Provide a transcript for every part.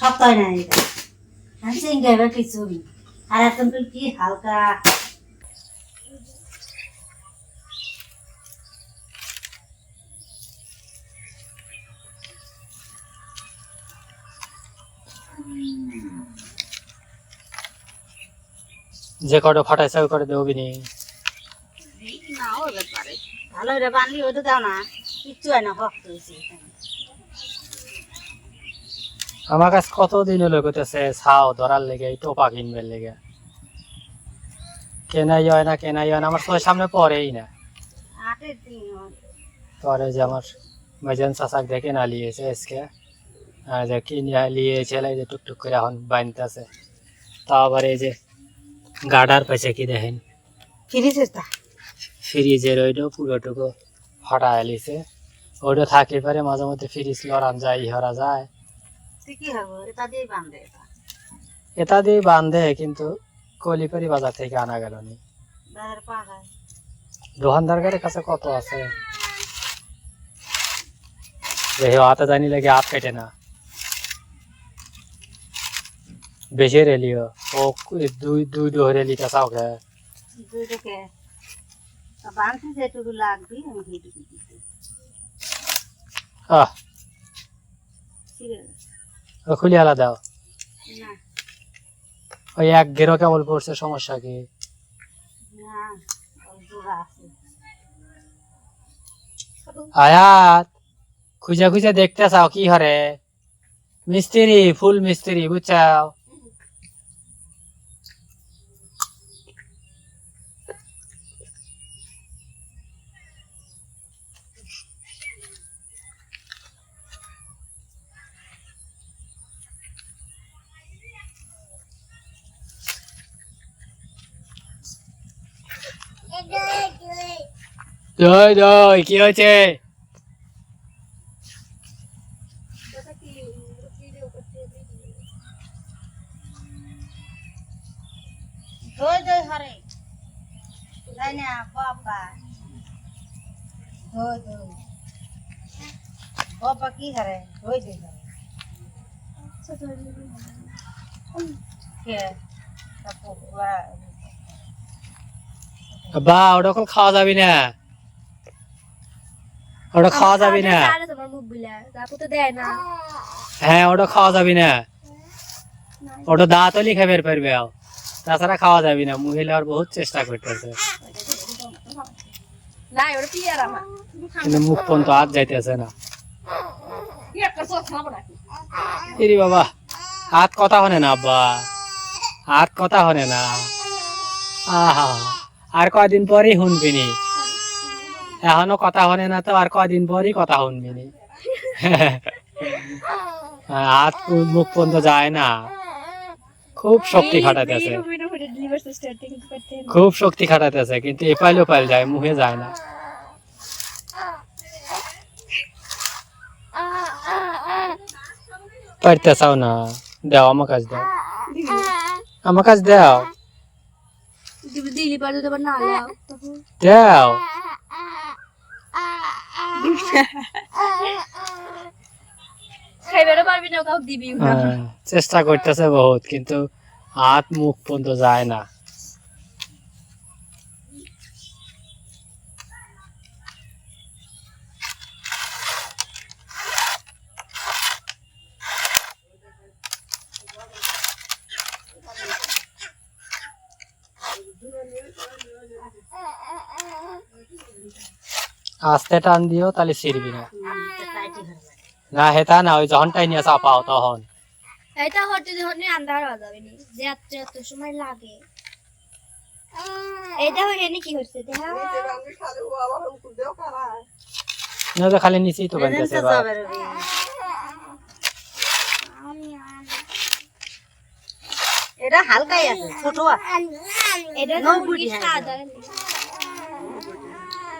সপ্তাহে না এটা। কিছু আর এখন তো কি হালকা। যে কটা ফাটাইছে ওই কটা দেবি নি না হতে পারে। ভালো রে বানলি ওটা দাও না। কিচ্ছু হয় না শক্ত হয়েছে আমার কাছে কতদিন হলো কইতেছে ছাও ধরার লেগে এই টোপা কিনবে লেগে। কেনাই হয় না কেনাই হয় না আমার চোখের সামনে পরেই না। পরে যে আমার মেজেন চাচাক দেখে না লিয়েছে আজকে আর যে কিনে লিয়েছে যে টুকটুক করে এখন বানতেছে তা আবার এই যে গাডার পেছে কি দেখেন? ফিরিছে তা? ফ্রিজের ওইটাও পুরোটুকু ফাটা এলিছে ওইটা থাকলে পারে মাঝে মধ্যে ফ্রিজ লড়ান যায় ইহরা যায়। হবে এটা দিয়ে বান্ধে এটা। এটা দিয়ে বান্ধে কিন্তু কলিপারি বাজার থেকে আনা গেল নি। দোকানদারের কাছে কত আছে? দেখে হাতে জানি লাগে হাত কেটে না। বেশি রেলিও ও। দুই দুই ডোহ রেলিটা চাও খে দুই যেটুকু লাগবে আমি আহ খুলি আলা দাও ওই এক গেরো কেবল পড়ছে সমস্যা কি? আয়াত খুঁজে খুঁজে দেখতে চাও কি হরে? মিস্ত্রি ফুল মিস্ত্রি বুঝছাও? দই দই কি হয়েছে দই দই হরে তাই না বাবা দই দই বাবা কি হরে দই দই হরে কে তারপর ওরা বা ওটা এখন খাওয়া যাবি না ওটা খাওয়া যাবি না হ্যাঁ ওটা খাওয়া যাবি না ওটা দাঁত হলি খেয়ে বের পারবে তাছাড়া খাওয়া যাবি না মহিলার বহুত চেষ্টা করতেছে কিন্তু মুখ পর্যন্ত হাত যাইতেছে না ইরি বাবা হাত কথা হনে না আব্বা হাত কথা হনে না আহা আর কয়দিন পরই শুনবিনি এখনও কথা হনে না তো আর কয়দিন পরই কথা শুনবিনি হাত মুখ পর্যন্ত যায় না। খুব শক্তি খাটাতেছে খুব শক্তি খাটাতেছে কিন্তু এপাইল ওপাইল যায় মুখে যায় না। পারতে চাও না দাও আমার কাছে দাও। আমার কাছে দাও। দিলি পারো তোমার না দাও। খাইবারও পারবি না কাউকে দিবি হ্যাঁ, চেষ্টা করতেছে বহুত কিন্তু হাত মুখ পর্যন্ত যায় না। আস্তে টান দিও তাহলে ছিড়বি না। না হেতা না ওই যখন টাই নিয়ে চাপাও তখন। এটা হতে যখন আন্ধার হয়ে যাবে নি যে এত এত সময় লাগে। এটা হয়ে নি কি হচ্ছে দেখা। না তো খালি নিচেই তো বানতেছে এটা হালকাই আছে ছোট এটা তো নব্বই মুরগির হ্যাঁ, স্বাদ হয়। এটা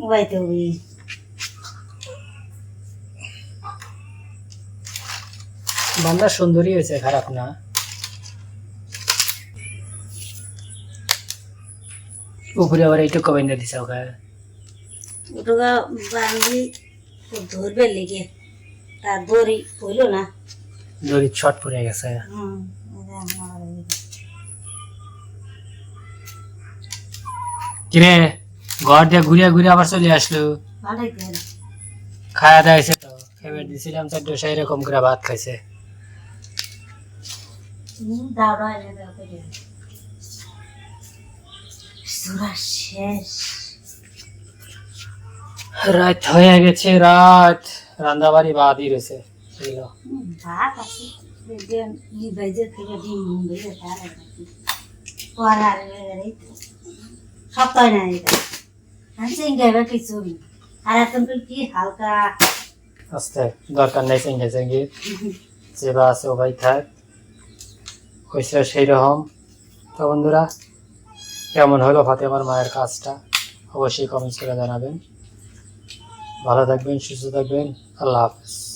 ওইতে ওই বান্দা সুন্দরী হয়েছে খারাপ না। উপরে আবার এইটুকু বেঁধে দিছে ওকে। ওটা বাঙালি ধরবে লেগে। তার দড়ি হইল না। দড়ি ছট পড়ে গেছে। হুম কিরে? ঘর দিয়ে ঘুরিয়া ঘুরিয়ে আবার চলে আসলো। খাওয়া দাওয়াইছে তো খেয়ে দিছিলাম চার ডোসা এরকম করে ভাত খাইছে। রাত হয়ে গেছে রাত। রান্দাবাড়ি বাদই রয়েছে এগুলো ভাত আছে। তো। সপ্তাহে না এটা। যে বা আছে ও ভাই সেই রকম তো বন্ধুরা, কেমন হলো ফাতেমার মায়ের কাজটা? অবশ্যই কমেন্টস করে জানাবেন। ভালো থাকবেন, সুস্থ থাকবেন। আল্লাহ হাফেজ।